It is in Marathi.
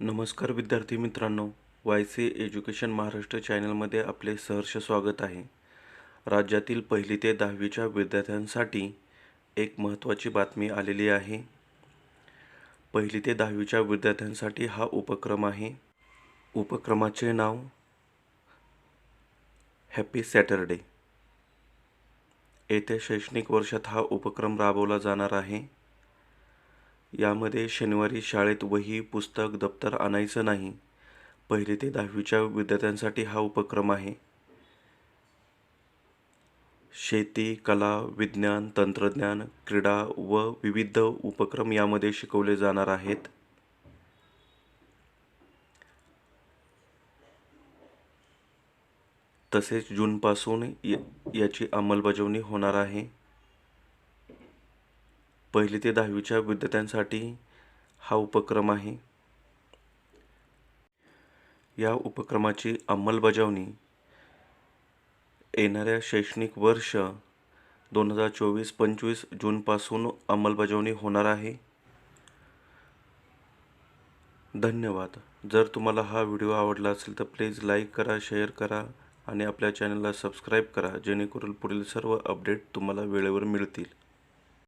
नमस्कार विद्यार्थी मित्रांनो वाय सी एज्युकेशन महाराष्ट्र चॅनलमध्ये आपले सहर्ष स्वागत आहे. राज्यातील पहिली ते दहावीच्या विद्यार्थ्यांसाठी एक महत्त्वाची बातमी आलेली आहे. पहिली ते दहावीच्या विद्यार्थ्यांसाठी हा उपक्रम आहे. उपक्रमाचे नाव हॅपी सॅटरडे येत्या शैक्षणिक वर्षात हा उपक्रम राबवला जाणार आहे. यामध्ये शनिवारी शाळेत वही पुस्तक दप्तर आणायचं नाही. पहिली ते दहावीच्या विद्यार्थ्यांसाठी हा उपक्रम आहे. शेती कला विज्ञान तंत्रज्ञान क्रीडा व विविध उपक्रम यामध्ये शिकवले जाणार आहेत. तसेच जूनपासून य- याची अंमलबजावणी होणार आहे. पहिली ते दहावीच्या विद्यार्थ्यांसाठी हा उपक्रम आहे. या उपक्रमाची अंमलबजावणी येणाऱ्या शैक्षणिक वर्ष दोन हजार चोवीस पंचवीस जूनपासून अंमलबजावणी होणार आहे. धन्यवाद. जर तुम्हाला हा व्हिडिओ आवडला असेल तर प्लीज लाईक करा शेअर करा आणि आपल्या चॅनलला सबस्क्राईब करा जेणेकरून पुढील सर्व अपडेट तुम्हाला वेळेवर मिळतील.